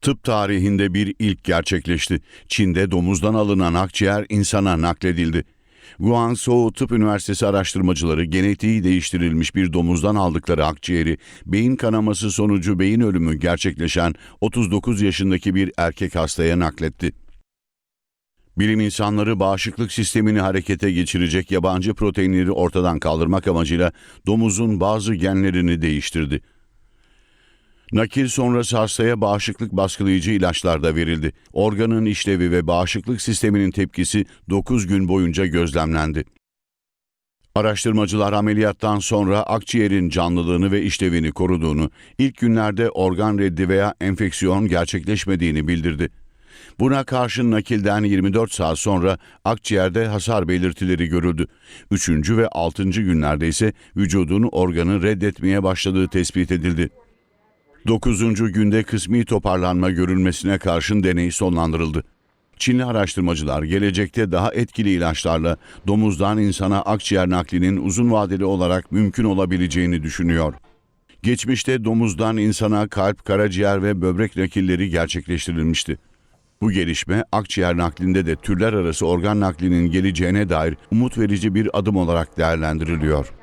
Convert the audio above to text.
Tıp tarihinde bir ilk gerçekleşti. Çin'de domuzdan alınan akciğer insana nakledildi. Guangzhou Tıp Üniversitesi araştırmacıları genetiği değiştirilmiş bir domuzdan aldıkları akciğeri beyin kanaması sonucu beyin ölümü gerçekleşen 39 yaşındaki bir erkek hastaya nakletti. Bilim insanları bağışıklık sistemini harekete geçirecek yabancı proteinleri ortadan kaldırmak amacıyla domuzun bazı genlerini değiştirdi. Nakil sonrası hastaya bağışıklık baskılayıcı ilaçlar da verildi. Organın işlevi ve bağışıklık sisteminin tepkisi 9 gün boyunca gözlemlendi. Araştırmacılar ameliyattan sonra akciğerin canlılığını ve işlevini koruduğunu, ilk günlerde organ reddi veya enfeksiyon gerçekleşmediğini bildirdi. Buna karşın nakilden 24 saat sonra akciğerde hasar belirtileri görüldü. Üçüncü ve altıncı günlerde ise vücudun organı reddetmeye başladığı tespit edildi. 9. günde kısmi toparlanma görülmesine karşın deney sonlandırıldı. Çinli araştırmacılar gelecekte daha etkili ilaçlarla domuzdan insana akciğer naklinin uzun vadeli olarak mümkün olabileceğini düşünüyor. Geçmişte domuzdan insana kalp, karaciğer ve böbrek nakilleri gerçekleştirilmişti. Bu gelişme akciğer naklinde de türler arası organ naklinin geleceğine dair umut verici bir adım olarak değerlendiriliyor.